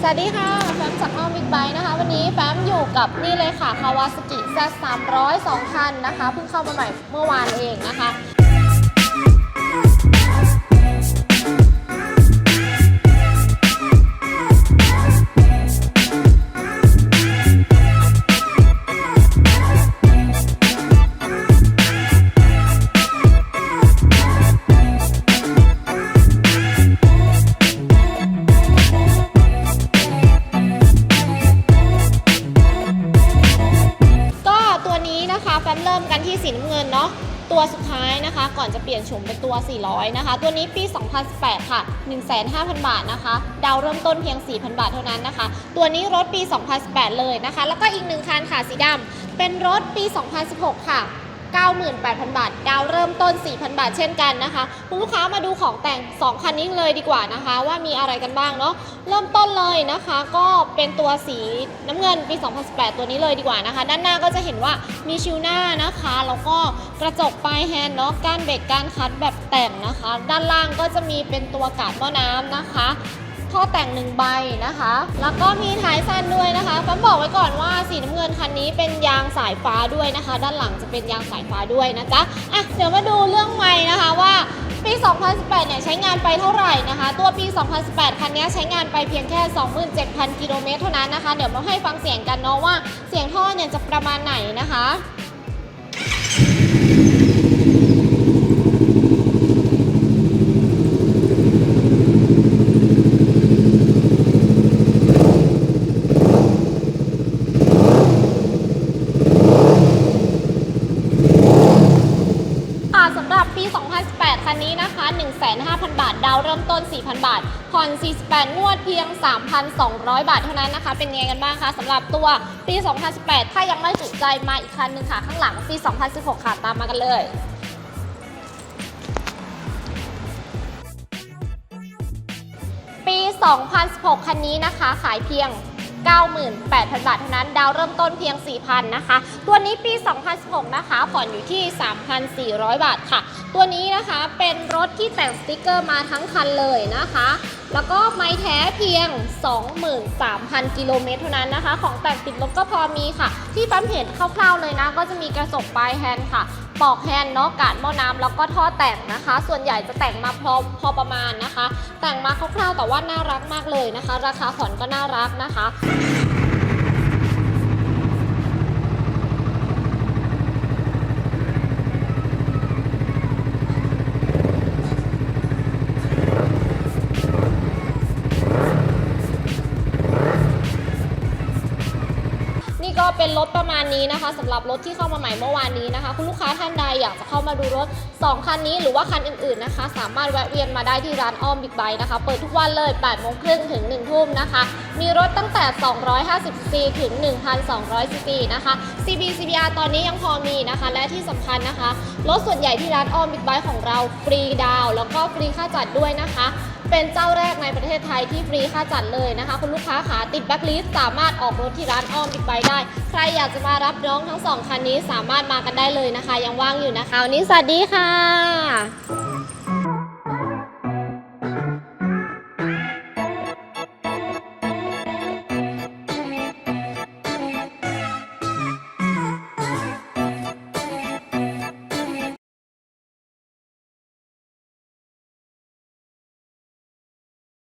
สวัสดีค่ะ แฟมจากอ้อมบิ๊กไบค์นะคะ วันนี้แฟมอยู่กับนี่เลยค่ะคาวาสกิแซสามร้อยสองคันนะคะ เพิ่งเข้ามาใหม่เมื่อวานเองนะคะ เริ่มกันที่สีน้ำเงินเนาะตัวสุดท้ายนะคะ ก่อนจะเปลี่ยนโฉมเป็นตัว 400 นะคะ ตัวนี้ปี 2018 ค่ะ 15,000 บาทนะคะ ดาวเริ่มต้นเพียง 4,000 บาทเท่านั้นนะคะ ตัวนี้รถปี 2018 เลยนะคะ แล้วก็อีกหนึ่งคันค่ะสีดำเป็นรถปี 2016 ค่ะ 98,000 บาท ดาวเริ่มต้น 4,000 บาทเช่นกันนะคะคุณลูกค้ามาดูของแต่ง 2 คันนี้เลยดีกว่านะคะ ว่ามีอะไรกันบ้างเนาะเริ่มต้นเลยนะคะ ก็เป็นตัวสีน้ำเงินปี 2018 ตัวนี้เลยดีกว่านะคะ ด้านหน้าก็จะเห็นว่ามีชิวหน้านะคะแล้วก็กระจกปลายแฮนด์เนาะก้านเบรกก้านคัดแบบแต่งนะคะ ด้านล่างก็จะมีเป็นตัวกาดหม้อน้ำนะคะ ท่อแต่งหนึ่งใบนะคะ แล้วก็มีท้ายสั้นด้วยนะคะปั๊มบอกไว้ก่อนว่าสีน้ำเงินคันนี้เป็นยางสายฟ้าด้วยนะคะ ด้านหลังจะเป็นยางสายฟ้าด้วยนะจ๊ะอะเดี๋ยวมาดูเรื่องไม้นะคะว่าปี 2018 เนี่ยใช้งานไปเท่าไหร่นะคะ ตัวปี 2018 คันนี้ใช้งานไปเพียงแค่ 27,000 กิโลเมตรเท่านั้นนะคะ เดี๋ยวมาให้ฟังเสียงกันเนาะว่าเสียงท่อเนี่ยจะประมาณไหนนะคะ ค่ะสำหรับ ปี 2018 คันนี้นะคะ 1,500,000 บาท ดาวเริ่มต้น 4,000 บาท ผ่อน 48 งวดเพียง 3,200 บาทเท่านั้นนะคะ เป็นไงกันบ้างคะสำหรับตัวปี 2018 ถ้ายังไม่จุใจมาอีกคันหนึ่งค่ะ ข้างหลังปี 2016 ค่ะ ตามมากันเลยปี 2016 คันนี้นะคะ ขายเพียง 98,000 บาทเท่านั้น ดาวเริ่มต้นเพียง 4,000 นะคะ ตัวนี้ปี 2016 นะคะ ผ่อนอยู่ที่ 3,400 บาทค่ะ ตัวนี้นะคะเป็นรถที่แต่งสติกเกอร์มาทั้งคันเลยนะคะ แล้วก็ไม้แท้เพียง 23,000 กิโลเมตรเท่านั้นนะคะ ของแต่งติดลบก็พอมีค่ะ ที่ปั๊มเห็นคร่าวๆเลยนะ ก็จะมีกระจกปลายแฮนด์ค่ะ ปอกแฮนด์เนาะกาดหม้อน้ำแล้วก็ท่อแต่งนะคะ ส่วนใหญ่จะแต่งมาพอพอประมาณนะคะ แต่งมาคร่าวๆแต่ว่าน่ารักมากเลยนะคะ ราคาผ่อนก็น่ารักนะคะ เป็นรถประมาณนี้นะคะสำหรับรถที่เข้ามาใหม่เมื่อวานนี้นะคะ คุณลูกค้าท่านใดอยากจะเข้ามาดูรถ 2 คันนี้หรือว่าคันอื่นๆนะคะ สามารถแวะเวียนมาได้ที่ร้านอ้อมบิ๊กไบค์นะคะ เปิดทุกวันเลย8โมงครึ่งถึง1ทุ่มนะคะ มีรถตั้งแต่ 250 cc ถึง 1,200 cc นะคะ CB CBR ตอนนี้ยังพอมีนะคะ และที่สำคัญนะคะ รถส่วนใหญ่ที่ร้านอ้อมบิ๊กไบค์ของเราฟรีดาวแล้วก็ฟรีค่าจัดด้วยนะคะ เป็นเจ้าแรกในประเทศไทยที่ฟรีค่าจัดเลยนะคะ คุณลูกค้าขาติดแบ็คลิสสามารถออกรถที่ร้านอ้อมบิ๊กไบค์ได้ ใครอยากจะมารับน้องทั้งสองคันนี้สามารถมากันได้เลยนะคะ ยังว่างอยู่นะคะวันนี้สวัสดีค่ะ